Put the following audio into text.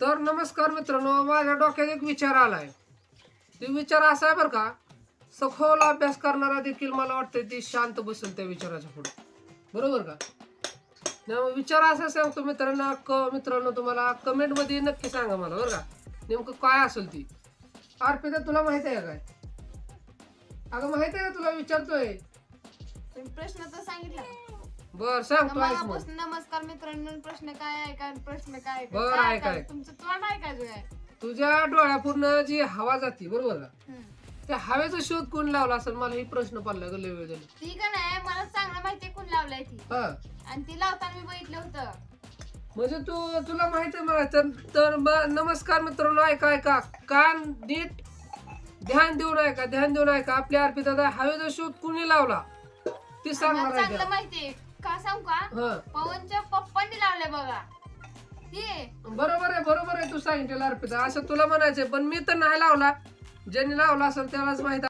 तर नमस्कार मित्रांनो माझ्या डोक्यात एक विचार आलाय. ते विचार असा आहे बरं का सखोल अभ्यास करणारा देखील मला वाटतं ती शांत बसेल त्या विचाराच्या पुढे. बरोबर का? विचार असा सांगतो मित्रांनो क मित्रांनो तुम्हाला कमेंटमध्ये नक्की सांगा मला बरं का? नेमकं काय असेल ती? अर्पिता तुला माहीत आहे का काय? अगं माहीत आहे का तुला? विचारतोय. प्रश्न तर सांगितला. बर सांगतो ऐक मग. मगापासून नमस्कार मित्रांनो प्रश्न काय आहे प्रश्न काय आहे? का? बरं, काय ऐक, काय? ऐक. तुमचं तोंड ऐकायचं काय तुझ्या डोळ्यापूर्ण जी हवा जाते बरोबर हम्म. त्या हवेचा शोध कोण लावला असेल? मला ही प्रश्न पडला ग लय वेळ झाली. ती का नाही मला चांगलं माहितीये कोण लावलाय ती. हा. आणि ती लावताना मी बघितलं होतं. म्हणजे तू तुला माहीत आहे मला? तर तर ब- नमस्कार मित्रांनो ऐका ऐका. कान नीट ध्यान देऊन ऐका ध्यान देऊन ऐका. आपल्या अर्पिता दादा हवेचा शोध कुणी लावला? ती सांगणार मला आहे चांगलं त्या. माहितीये का सांगू का? हा. पवनच्या पप्पांनी लावलंय बघा. हे. बरोबर आहे बरोबर आहे तू सांगितलेलं अर्पिता. असं तुला म्हणायचंय पण मी तर नाही लावला. ज्यांनी लावला असेल त्यालाच माहीत